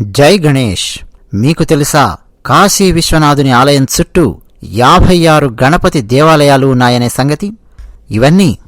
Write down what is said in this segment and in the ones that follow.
జై గణేష్. మీకు తెలుసా కాశీ విశ్వనాథుని ఆలయం చుట్టూ యాభై ఆరు గణపతి దేవాలయాలు ఉన్నాయనే సంగతి? ఇవన్నీ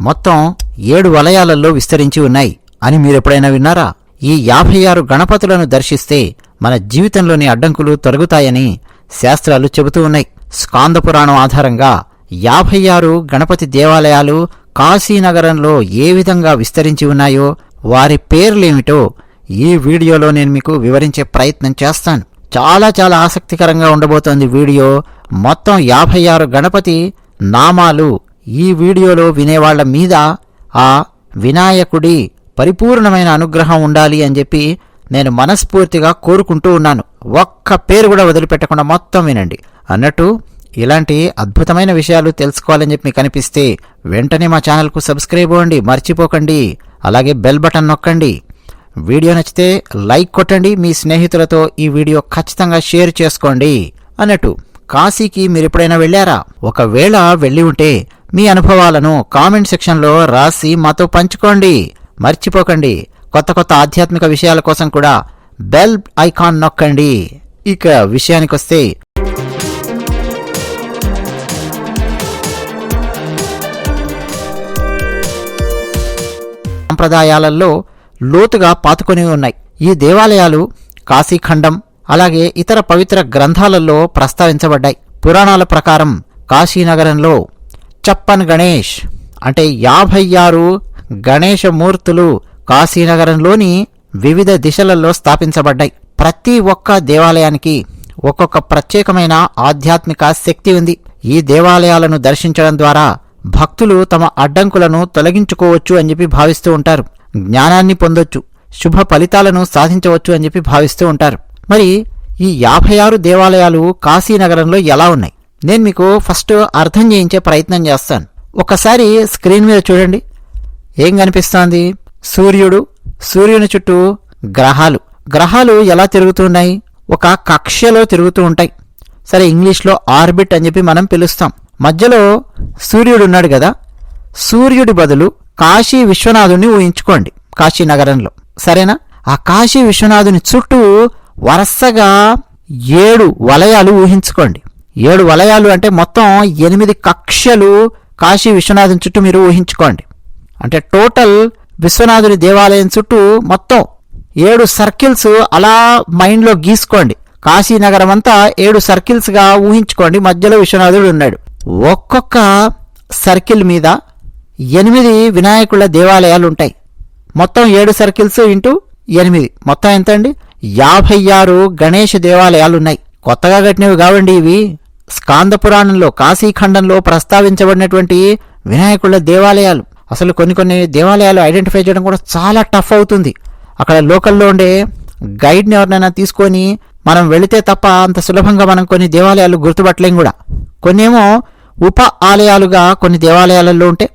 మొత్తం ఏడు వలయాలలో విస్తరించి ఉన్నాయి అని మీరెప్పుడైనా విన్నారా? ఈ యాభై ఆరు గణపతులను దర్శిస్తే మన జీవితంలోని అడ్డంకులు తొలగుతాయని శాస్త్రాలు చెబుతూ ఉన్నాయి. స్కాంద పురాణం ఆధారంగా యాభై ఆరు గణపతి దేవాలయాలు కాశీనగరంలో ఏ విధంగా విస్తరించి ఉన్నాయో వారి పేర్లేమిటో ఈ వీడియోలో నేను మీకు వివరించే ప్రయత్నం చేస్తాను. చాలా చాలా ఆసక్తికరంగా ఉండబోతోంది వీడియో. మొత్తం యాభై ఆరు గణపతి నామాలు ఈ వీడియోలో వినేవాళ్ళ మీద ఆ వినాయకుడి పరిపూర్ణమైన అనుగ్రహం ఉండాలి అని చెప్పి నేను మనస్ఫూర్తిగా కోరుకుంటూ ఉన్నాను. ఒక్క పేరు కూడా వదిలిపెట్టకుండా మొత్తం వినండి. అన్నట్టు ఇలాంటి అద్భుతమైన విషయాలు తెలుసుకోవాలని చెప్పి మీకు అనిపిస్తే వెంటనే మా ఛానల్కు సబ్స్క్రైబ్ అవ్వండి. మర్చిపోకండి. అలాగే బెల్ బటన్ నొక్కండి. వీడియో నచ్చితే లైక్ కొట్టండి మీ స్నేహితులతో ఈ వీడియో ఖచ్చితంగా షేర్ చేసుకోండి అన్నట్టు. కాశీకి మీరు ఎప్పుడైనా వెళ్ళారా? ఒకవేళ వెళ్ళి ఉంటే మీ అనుభవాలను కామెంట్ సెక్షన్లో రాసి మాతో పంచుకోండి. మర్చిపోకండి. కొత్త కొత్త ఆధ్యాత్మిక విషయాల కోసం కూడా బెల్ ఐకాన్ నొక్కండి. ఇక విషయానికొస్తే సంప్రదాయాలలో లోతుగా పాతుకొని ఉన్నాయి. ఈ దేవాలయాలు కాశీఖండం అలాగే ఇతర పవిత్ర గ్రంథాలలో ప్రస్తావించబడ్డాయి. పురాణాల ప్రకారం కాశీనగరంలో చప్పన్ గణేష్ అంటే యాభై ఆరు గణేశమూర్తులు కాశీనగరంలోని వివిధ దిశలలో స్థాపించబడ్డాయి. ప్రతి ఒక్క దేవాలయానికి ఒక్కొక్క ప్రత్యేకమైన ఆధ్యాత్మిక శక్తి ఉంది. ఈ దేవాలయాలను దర్శించడం ద్వారా భక్తులు తమ అడ్డంకులను తొలగించుకోవచ్చు అని చెప్పి భావిస్తూ ఉంటారు. జ్ఞానాన్ని పొందొచ్చు శుభ ఫలితాలను సాధించవచ్చు అని చెప్పి భావిస్తూ ఉంటారు. మరి ఈ యాభై ఆరు దేవాలయాలు కాశీనగరంలో ఎలా ఉన్నాయి? నేను మీకు ఫస్ట్ అర్థం చేయించే ప్రయత్నం చేస్తాను. ఒకసారి స్క్రీన్ మీద చూడండి. ఏం కనిపిస్తోంది? సూర్యుడు సూర్యుని చుట్టూ గ్రహాలు. గ్రహాలు ఎలా తిరుగుతున్నాయి ఒక కక్ష్యలో తిరుగుతూ ఉంటాయి. సరే ఇంగ్లీష్లో ఆర్బిట్ అని చెప్పి మనం పిలుస్తాం. మధ్యలో సూర్యుడు ఉన్నాడు కదా. సూర్యుడి బదులు కాశీ విశ్వనాథుని ఊహించుకోండి కాశీ నగరంలో. సరేనా? ఆ కాశీ విశ్వనాథుని చుట్టూ వరుసగా ఏడు వలయాలు ఊహించుకోండి. ఏడు వలయాలు అంటే మొత్తం ఎనిమిది కక్షలు కాశీ విశ్వనాథుని చుట్టూ మీరు ఊహించుకోండి. అంటే టోటల్ విశ్వనాథుని దేవాలయం చుట్టూ మొత్తం ఏడు సర్కిల్స్ అలా మైండ్లో గీసుకోండి. కాశీనగరం అంతా ఏడు సర్కిల్స్గా ఊహించుకోండి మధ్యలో విశ్వనాథుడు ఉన్నాడు. ఒక్కొక్క సర్కిల్ మీద ఎనిమిది వినాయకుల దేవాలయాలు ఉంటాయి మొత్తం ఏడు సర్కిల్స్ ఇంటూ ఎనిమిది. మొత్తం ఎంత అండి యాభై ఆరు గణేష్ దేవాలయాలు ఉన్నాయి కొత్తగా కట్టినవి కావండి ఇవి. స్కాంద పురాణంలో కాశీఖండంలో ప్రస్తావించబడినటువంటి వినాయకుల దేవాలయాలు. అసలు కొన్ని కొన్ని దేవాలయాలు ఐడెంటిఫై చేయడం కూడా చాలా టఫ్ అవుతుంది. అక్కడ లోకల్లో ఉండే గైడ్ని ఎవరినైనా తీసుకొని మనం వెళితే తప్ప అంత సులభంగా మనం కొన్ని దేవాలయాలు గుర్తుపట్టలేం కూడా. కొన్నేమో ఉప ఆలయాలుగా కొన్ని దేవాలయాలలో ఉంటే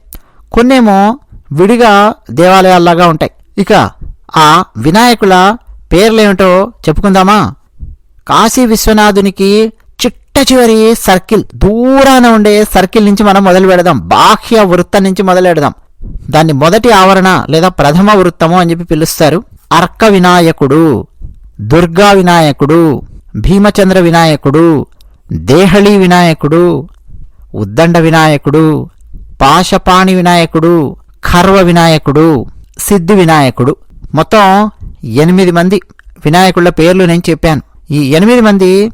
కొన్నేమో విడిగా దేవాలయాల్లాగా ఉంటాయి. ఇక ఆ వినాయకుల పేర్లేమిటో చెప్పుకుందామా? కాశీ విశ్వనాథునికి చిట్ట చివరి సర్కిల్ దూరాన ఉండే సర్కిల్ నుంచి మనం మొదలు పెడదాం. బాహ్య వృత్తం నుంచి మొదలు పెడదాం. దాన్ని మొదటి ఆవరణ లేదా ప్రథమ వృత్తము అని చెప్పి పిలుస్తారు. అర్క వినాయకుడు దుర్గా వినాయకుడు భీమచంద్ర వినాయకుడు దేహళీ వినాయకుడు ఉద్దండ వినాయకుడు పాశపాణి వినాయకుడు ఖర్వ వినాయకుడు సిద్ధి వినాయకుడు. మొత్తం ఎనిమిది మంది వినాయకుళ్ళ పేర్లు నేను చెప్పాను. ఈ ఎనిమిది మంది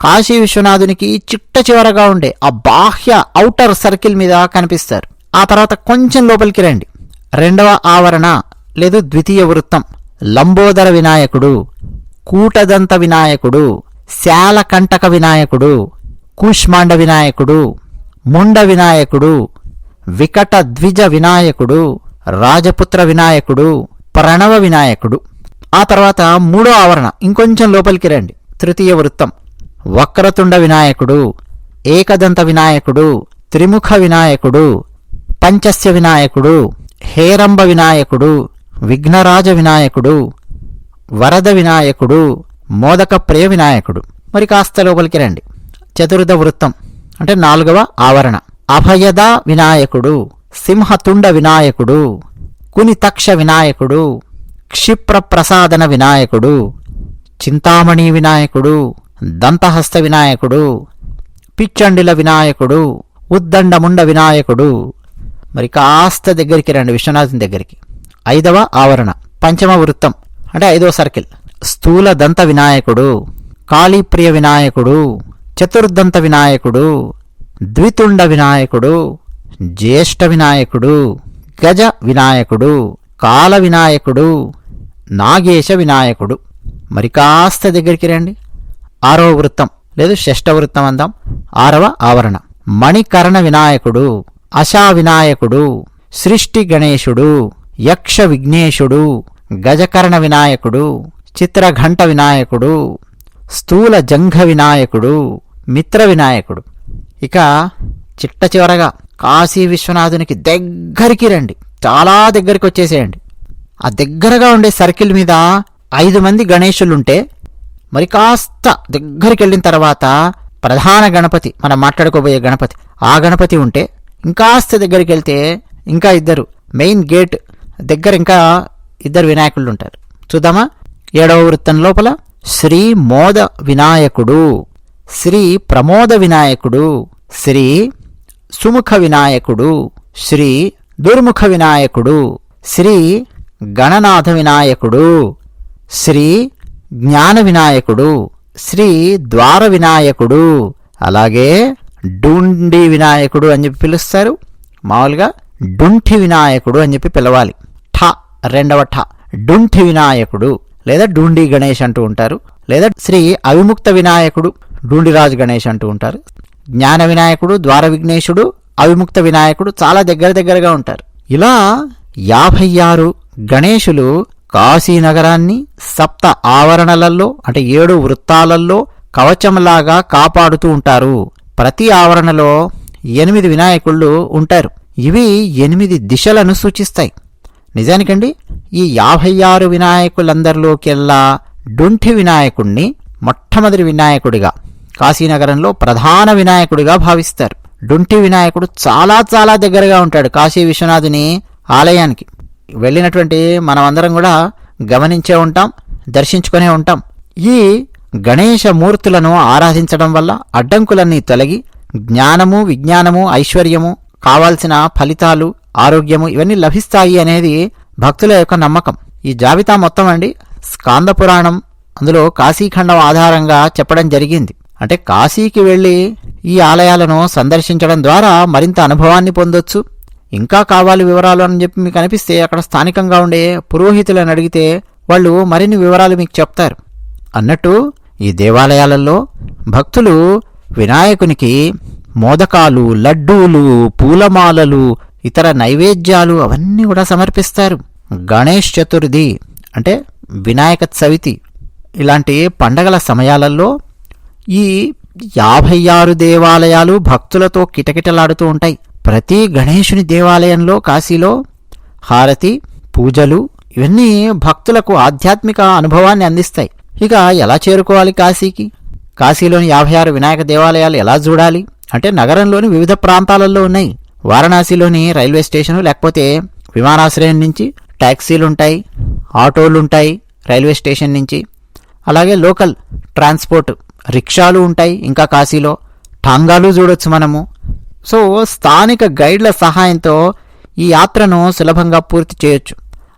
కాశీ విశ్వనాథునికి చిట్ట చివరగా ఉండే ఆ బాహ్య ఔటర్ సర్కిల్ మీద కనిపిస్తారు. ఆ తర్వాత కొంచెం లోపలికి రండి. రెండవ ఆవరణ లేదు ద్వితీయ వృత్తం లంబోదర వినాయకుడు కూటదంత వినాయకుడు శాలకంటక వినాయకుడు కూష్మాండ వినాయకుడు ముండ వినాయకుడు వికట ద్విజ వినాయకుడు రాజపుత్ర వినాయకుడు ప్రణవ వినాయకుడు. ఆ తర్వాత మూడో ఆవరణ. ఇంకొంచెం లోపలికి రండి. తృతీయ వృత్తం. వక్రతుండ వినాయకుడు ఏకదంత వినాయకుడు త్రిముఖ వినాయకుడు పంచస్య వినాయకుడు హేరంబ వినాయకుడు విఘ్నరాజ వినాయకుడు వరద వినాయకుడు మోదక ప్రియ వినాయకుడు. మరి కాస్త లోపలికి రండి. చతుర్థ వృత్తం. అంటే నాలుగవ ఆవరణ. అభయద వినాయకుడు సింహతుండ వినాయకుడు కునితక్ష వినాయకుడు క్షిప్రప్రసాదన వినాయకుడు చింతామణి వినాయకుడు దంతహస్త వినాయకుడు పిచ్చండిల వినాయకుడు ఉద్దండముండ వినాయకుడు. మరి కాస్త దగ్గరికి రండి విశ్వనాథుని దగ్గరికి. ఐదవ ఆవరణ పంచమ వృత్తం అంటే ఐదవ సర్కిల్. స్థూల దంత వినాయకుడు కాళీప్రియ వినాయకుడు చతుర్దంత వినాయకుడు ద్వితుండ వినాయకుడు జ్యేష్ఠ వినాయకుడు గజ వినాయకుడు కాల వినాయకుడు నాగేశ వినాయకుడు. మరి కాస్త దగ్గరికి రండి. ఆరవ వృత్తం లేదు షష్ఠ వృత్తం అందాం. ఆరవ ఆవరణ. మణికర్ణ వినాయకుడు అశా వినాయకుడు సృష్టి గణేశుడు యక్ష విఘ్నేశుడు గజకర్ణ వినాయకుడు చిత్రఘంట వినాయకుడు స్థూల జంఘ వినాయకుడు మిత్ర వినాయకుడు. ఇక చిట్ట చివరగా కాశీ విశ్వనాథునికి దగ్గరికి రండి. చాలా దగ్గరికి వచ్చేసేయండి. ఆ దగ్గరగా ఉండే సర్కిల్ మీద ఐదు మంది గణేశులుంటే మరి కాస్త దగ్గరికి వెళ్ళిన తర్వాత ప్రధాన గణపతి మనం మాట్లాడుకోబోయే గణపతి ఆ గణపతి ఉంటే ఇంకాస్త దగ్గరికి వెళ్తే ఇంకా ఇద్దరు మెయిన్ గేట్ దగ్గర ఇంకా ఇద్దరు వినాయకుళ్ళు ఉంటారు చూద్దామా? ఏడవ వృత్తం లోపల శ్రీ మోద వినాయకుడు శ్రీ ప్రమోద వినాయకుడు. శ్రీ సుముఖ వినాయకుడు శ్రీ దుర్ముఖ వినాయకుడు శ్రీ గణనాథ వినాయకుడు శ్రీ జ్ఞాన వినాయకుడు శ్రీ ద్వార వినాయకుడు అలాగే డుండి వినాయకుడు అని చెప్పి పిలుస్తారు. మామూలుగా డుంఠి వినాయకుడు అని చెప్పి పిలవాలి. ఠ రెండవ ఠ డుంఠి వినాయకుడు లేదా డుండి గణేష్ అంటూ ఉంటారు. లేదా శ్రీ అవిముక్త వినాయకుడు డూండిరాజు గణేష్ అంటూ ఉంటారు. జ్ఞాన వినాయకుడు ద్వార విఘ్నేశుడు అవిముక్త వినాయకుడు చాలా దగ్గర దగ్గరగా ఉంటారు. ఇలా యాభై ఆరు గణేశులు కాశీనగరాన్ని సప్త ఆవరణలలో అంటే ఏడు వృత్తాలలో కవచంలాగా కాపాడుతూ ఉంటారు. ప్రతి ఆవరణలో ఎనిమిది వినాయకుళ్ళు ఉంటారు. ఇవి ఎనిమిది దిశలను సూచిస్తాయి. నిజానికండి ఈ యాభై ఆరు వినాయకులందరిలోకెల్లా డుంఠి వినాయకుణ్ణి మొట్టమొదటి వినాయకుడిగా కాశీనగరంలో ప్రధాన వినాయకుడిగా భావిస్తారు. డుంటి వినాయకుడు చాలా చాలా దగ్గరగా ఉంటాడు కాశీ విశ్వనాథుని ఆలయానికి. వెళ్ళినటువంటి మనమందరం కూడా గమనించే ఉంటాం దర్శించుకునే ఉంటాం. ఈ గణేశ మూర్తులను ఆరాధించడం వల్ల అడ్డంకులన్నీ తొలగి జ్ఞానము విజ్ఞానము ఐశ్వర్యము కావాల్సిన ఫలితాలు ఆరోగ్యము ఇవన్నీ లభిస్తాయి అనేది భక్తుల యొక్క నమ్మకం. ఈ జాబితా మొత్తం అండి. స్కాంద పురాణం. అందులో కాశీఖండం ఆధారంగా చెప్పడం జరిగింది. అంటే కాశీకి వెళ్ళి ఈ ఆలయాలను సందర్శించడం ద్వారా మరింత అనుభవాన్ని పొందొచ్చు. ఇంకా కావాలి వివరాలు అని చెప్పి మీకు అనిపిస్తే అక్కడ స్థానికంగా ఉండే పురోహితులను అడిగితే వాళ్ళు మరిన్ని వివరాలు మీకు చెప్తారు. అన్నట్టు ఈ దేవాలయాలలో భక్తులు వినాయకునికి మోదకాలు లడ్డూలు పూలమాలలు ఇతర నైవేద్యాలు అవన్నీ కూడా సమర్పిస్తారు. గణేష్ చతుర్థి అంటే వినాయక చవితి. ఇలాంటి పండగల సమయాలలో ఈ యాభై ఆరు దేవాలయాలు భక్తులతో కిటకిటలాడుతూ ఉంటాయి. ప్రతి గణేశుని దేవాలయంలో కాశీలో హారతి పూజలు ఇవన్నీ భక్తులకు ఆధ్యాత్మిక అనుభవాన్ని అందిస్తాయి. ఇక ఎలా చేరుకోవాలి కాశీకి? కాశీలోని యాభై ఆరు వినాయక దేవాలయాలు ఎలా చూడాలి? అంటే నగరంలోని వివిధ ప్రాంతాలలో ఉన్నాయి. వారణాసిలోని రైల్వే స్టేషను లేకపోతే విమానాశ్రయం నుంచి ట్యాక్సీలుంటాయి ఆటోలుంటాయి రైల్వే స్టేషన్ నుంచి. అలాగే లోకల్ ట్రాన్స్పోర్ట్ రిక్షాలు ఉంటాయి ఇంకా కాశీలో. టాంగాలు చూడొచ్చు మనము. సో స్థానిక గైడ్ల సహాయంతో ఈ యాత్రను సులభంగా పూర్తి చేయొచ్చు.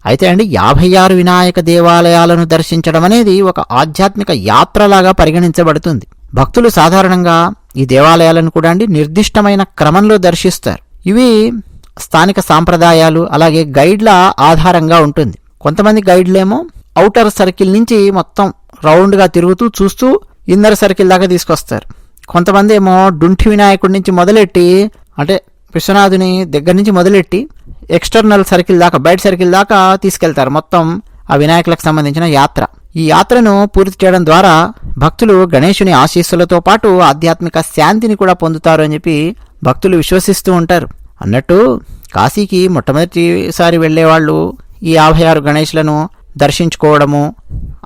అయితే అండి యాభై ఆరు వినాయక దేవాలయాలను దర్శించడం అనేది ఒక ఆధ్యాత్మిక యాత్రలాగా పరిగణించబడుతుంది. భక్తులు సాధారణంగా ఈ దేవాలయాలను కూడా అండి నిర్దిష్టమైన క్రమంలో దర్శిస్తారు. ఇవి స్థానిక సాంప్రదాయాలు అలాగే గైడ్ల ఆధారంగా ఉంటుంది. కొంతమంది గైడ్లేమో ఔటర్ సర్కిల్ నుంచి మొత్తం రౌండ్గా తిరుగుతూ చూస్తూ ఇన్నర్ సర్కిల్ దాకా తీసుకొస్తారు. కొంతమంది ఏమో డుంఠి వినాయకుడి నుంచి మొదలెట్టి అంటే విశ్వనాథుని దగ్గర నుంచి మొదలెట్టి ఎక్స్టర్నల్ సర్కిల్ దాకా బయట సర్కిల్ దాకా తీసుకెళ్తారు. మొత్తం ఆ వినాయకులకు సంబంధించిన యాత్ర. ఈ యాత్రను పూర్తి చేయడం ద్వారా భక్తులు గణేశుని ఆశీస్సులతో పాటు ఆధ్యాత్మిక శాంతిని కూడా పొందుతారు అని చెప్పి భక్తులు విశ్వసిస్తూ ఉంటారు. అన్నట్టు కాశీకి మొట్టమొదటిసారి వెళ్ళేవాళ్ళు ఈ యాభై ఆరు గణేష్లను దర్శించుకోవడము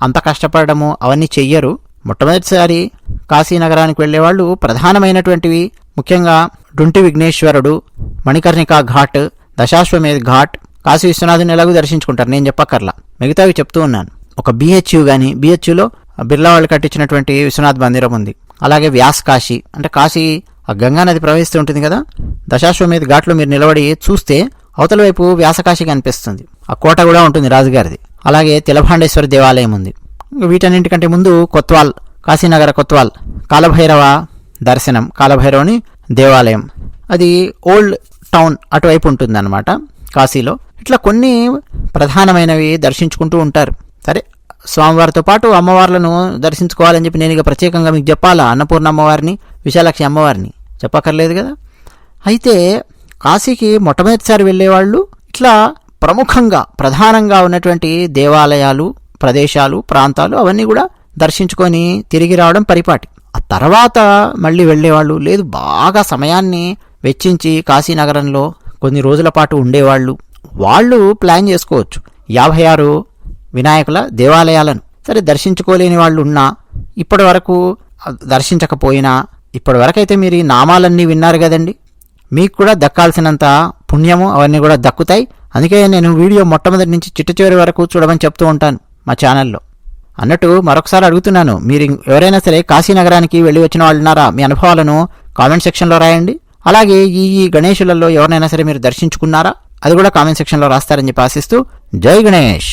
అంత కష్టపడము అవన్నీ చెయ్యరు. మొట్టమొదటిసారి కాశీనగరానికి వెళ్ళేవాళ్ళు ప్రధానమైనటువంటివి ముఖ్యంగా డుంటి విఘ్నేశ్వరుడు మణికర్ణికా ఘాట్ దశాశ్వమేధ్ ఘాట్ కాశీ విశ్వనాథుని ఎలాగూ దర్శించుకుంటారు. నేను చెప్పక్కర్లా. మిగతావి చెప్తూ ఉన్నాను. ఒక బిహెచ్యు కానీ బిహెచ్యులో బిర్లా వాళ్ళు కట్టించినటువంటి విశ్వనాథ్ మందిరం ఉంది. అలాగే వ్యాస్ కాశీ. అంటే కాశీ ఆ గంగా నది ప్రవహిస్తూ ఉంటుంది కదా? దశాశ్వమేధ్ ఘాట్లో మీరు నిలబడి చూస్తే అవతల వైపు వ్యాసకాశి కనిపిస్తుంది. ఆ కోట కూడా ఉంటుంది రాజుగారిది. అలాగే తిలభాండేశ్వర దేవాలయం ఉంది. వీటన్నింటికంటే ముందు కొత్వాల్ కాశీనగర కొత్వాల్ కాలభైరవ దర్శనం కాలభైరవుని దేవాలయం. అది ఓల్డ్ టౌన్ అటువైపు ఉంటుందన్నమాట కాశీలో. ఇట్లా కొన్ని ప్రధానమైనవి దర్శించుకుంటూ ఉంటారు. సరే స్వామివారితో పాటు అమ్మవార్లను దర్శించుకోవాలని చెప్పి నేను ఇక ప్రత్యేకంగా మీకు చెప్పాలా? అన్నపూర్ణ అమ్మవారిని విశాలాక్షి అమ్మవారిని? చెప్పక్కర్లేదు కదా? అయితే కాశీకి మొట్టమొదటిసారి వెళ్ళేవాళ్ళు ఇట్లా ప్రముఖంగా ప్రధానంగా ఉన్నటువంటి దేవాలయాలు ప్రదేశాలు ప్రాంతాలు అవన్నీ కూడా దర్శించుకొని తిరిగి రావడం పరిపాటి. ఆ తర్వాత మళ్ళీ వెళ్ళేవాళ్ళు లేదు బాగా సమయాన్ని వెచ్చించి కాశీనగరంలో కొన్ని రోజుల పాటు ఉండేవాళ్ళు. వాళ్ళు ప్లాన్ చేసుకోవచ్చు. యాభై ఆరు వినాయకుల దేవాలయాలను. సరే దర్శించుకోలేని వాళ్ళు ఉన్నా ఇప్పటి వరకు దర్శించకపోయినా ఇప్పటి వరకైతే మీరు ఈ నామాలన్నీ విన్నారు కదండి. మీకు కూడా దక్కాల్సినంత పుణ్యము అవన్నీ కూడా దక్కుతాయి. అందుకే నేను వీడియో మొట్టమొదటి నుంచి చిట్ట చివరి వరకు చూడమని చెప్తూ ఉంటాను. మా ఛానల్లో. అన్నట్టు మరొకసారి అడుగుతున్నాను మీరు ఎవరైనా సరే కాశీనగరానికి వెళ్ళి వచ్చిన వాళ్ళు ఉన్నారా మీ అనుభవాలను కామెంట్ సెక్షన్లో రాయండి. అలాగే ఈ ఈ గణేషులలో ఎవరినైనా సరే మీరు దర్శించుకున్నారా? అది కూడా కామెంట్ సెక్షన్లో రాస్తారని చెప్పి ఆశిస్తూ జై గణేష్!